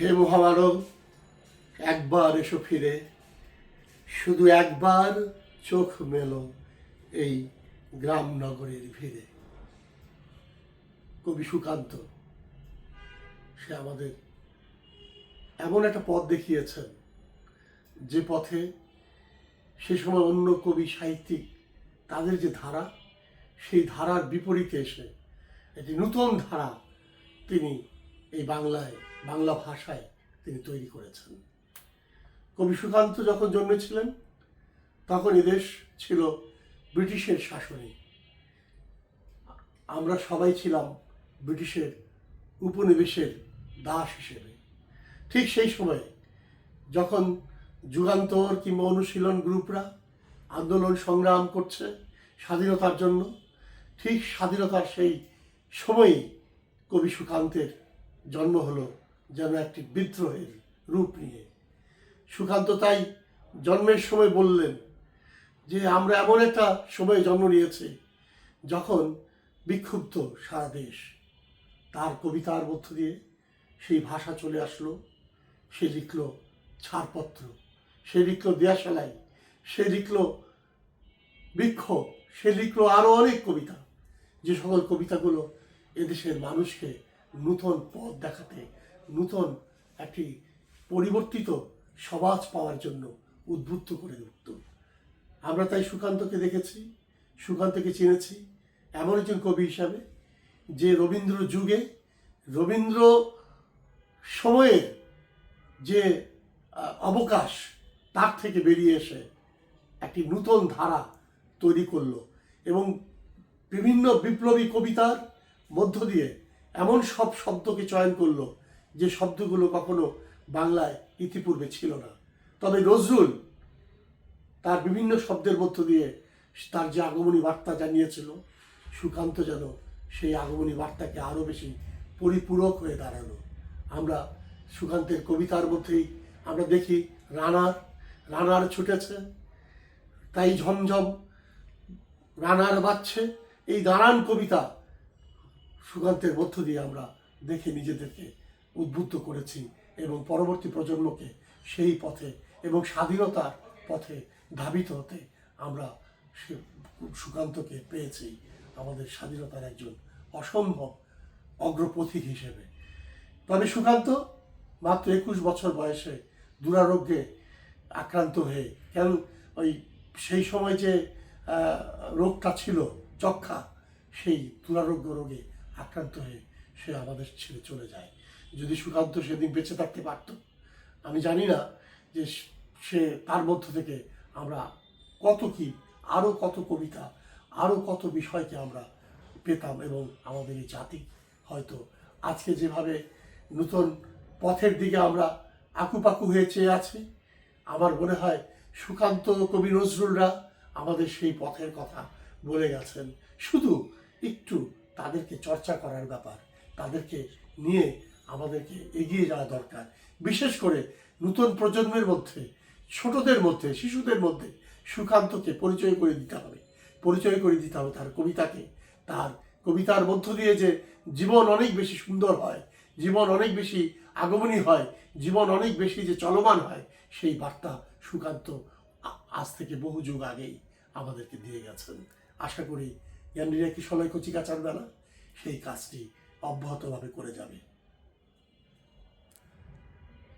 হে মহামানব, একবার এসো ফিরে। শুধু একবার চোখ মেলো এই গ্রাম নগরের ভিড়ে। কবি সুকান্ত, সে আমাদের এমন একটা পথ দেখিয়েছেন, যে পথে সে সময় অন্য কবি সাহিত্যিক, তাদের যে ধারা, সেই ধারার বিপরীতে এসে, একটি নতুন ধারা তিনি এই বাংলায়, বাংলা ভাষায় তিনি তৈরি করেছেন। কবি সুকান্ত যখন জন্মেছিলেন, তখন এদেশ ছিল ব্রিটিশের শাসনে। আমরা সবাই ছিলাম ব্রিটিশের উপনিবেশের দাস হিসেবে। ঠিক সেই সময়ে যখন যুগান্তর কিংবা অনুশীলন গ্রুপরা আন্দোলন সংগ্রাম করছে স্বাধীনতার জন্য, ঠিক স্বাধীনতার সেই সময়েই কবি সুকান্তের জন্ম হলো যেন একটি বিদ্রোহের রূপ নিয়ে। সুকান্ত তাই জন্মের সময় বললেন যে, আমরা এমন একটা সময়ে জন্ম নিয়েছি যখন বিক্ষুব্ধ সারা দেশ। তার কবিতার মধ্য দিয়ে সেই ভাষা চলে আসলো। সে লিখল ছাড়পত্র, সে লিখল দেয়াশালাই, সে লিখল বিক্ষোভ, সে লিখল আরও অনেক কবিতা। যে সকল কবিতাগুলো এদেশের মানুষকে নূতন পথ দেখাতে, নূতন একটি পরিবর্তিত সমাজ পাওয়ার জন্য উদ্বুদ্ধ করে উঠত আমরা তাই সুকান্তকে দেখেছি, সুকান্তকে চিনেছি। এমন একজন কবি হিসাবে, যে রবীন্দ্র যুগে, রবীন্দ্র সময়ের যে অবকাশ, তার থেকে বেরিয়ে এসে একটি নূতন ধারা তৈরি করল এবং বিভিন্ন বিপ্লবী কবিতার মধ্য দিয়ে এমন সব শব্দকে চয়ন করল যে শব্দগুলো কখনো বাংলায় ইতিপূর্বে ছিল না। তবে নজরুল তার বিভিন্ন শব্দের মধ্য দিয়ে তার যে আগমনী বার্তা জানিয়েছিল, সুকান্ত যেন সেই আগমনী বার্তাকে আরও বেশি পরিপূরক হয়ে দাঁড়াল। আমরা সুকান্তের কবিতার মধ্যেই আমরা দেখি রানার রানার ছুটেছে, তাই ঝমঝম রানার বাজছে। এই দাঁড়ান কবিতা সুকান্তের মধ্য দিয়ে আমরা দেখে নিজেদেরকে উদ্বুদ্ধ করেছি এবং পরবর্তী প্রজন্মকে সেই পথে এবং স্বাধীনতার পথে ধাবিত হতে আমরা সে- সুকান্তকে পেয়েছি আমাদের স্বাধীনতার একজন অসম্ভব অগ্রপথিক হিসেবে। তবে সুকান্ত মাত্র একুশ বছর বয়সে দুরারোগ্যে আক্রান্ত হয়ে, কেন ওই সেই সময় যে রোগটা ছিল যক্ষা সেই দুরারোগ্য রোগে আক্রান্ত হয়ে সে আমাদের ছেড়ে চলে যায়। যদি সুকান্ত সেদিন বেঁচে থাকতে পারত, আমি জানি না যে সে তার মধ্য থেকে আমরা কত কি আরও কত কবিতা আরও কত বিষয়কে আমরা পেতাম এবং আমাদের এই জাতি হয়তো আজকে যেভাবে নতুন পথের দিকে আমরা আকুপাকু হয়ে চেয়ে আছি, আমার মনে হয় সুকান্ত কবি নজরুলরা আমাদের সেই পথের কথা বলে গেছেন। শুধু একটু তাদেরকে চর্চা করার ব্যাপার, তাদেরকে নিয়ে আমাদেরকে এগিয়ে যাওয়া দরকার। বিশেষ করে নতুন প্রজন্মের মধ্যে, ছোটদের মধ্যে, শিশুদের মধ্যে সুকান্তকে পরিচয় করে দিতে হবে। পরিচয় করে দিতে হবে তার কবিতাকে। তার কবিতার মধ্য দিয়ে যে জীবন অনেক বেশি সুন্দর হয়, জীবন অনেক বেশি আগমনী হয়, জীবন অনেক বেশি যে চলমান হয়, সেই বার্তা সুকান্ত আজ থেকে বহু যুগ আগেই আমাদেরকে দিয়ে গেছেন। আশা করি জ্ঞানীরা কি সময় কচি কাচার বেলা? সেই কাজটি অব্যাহতভাবে করে যাবে।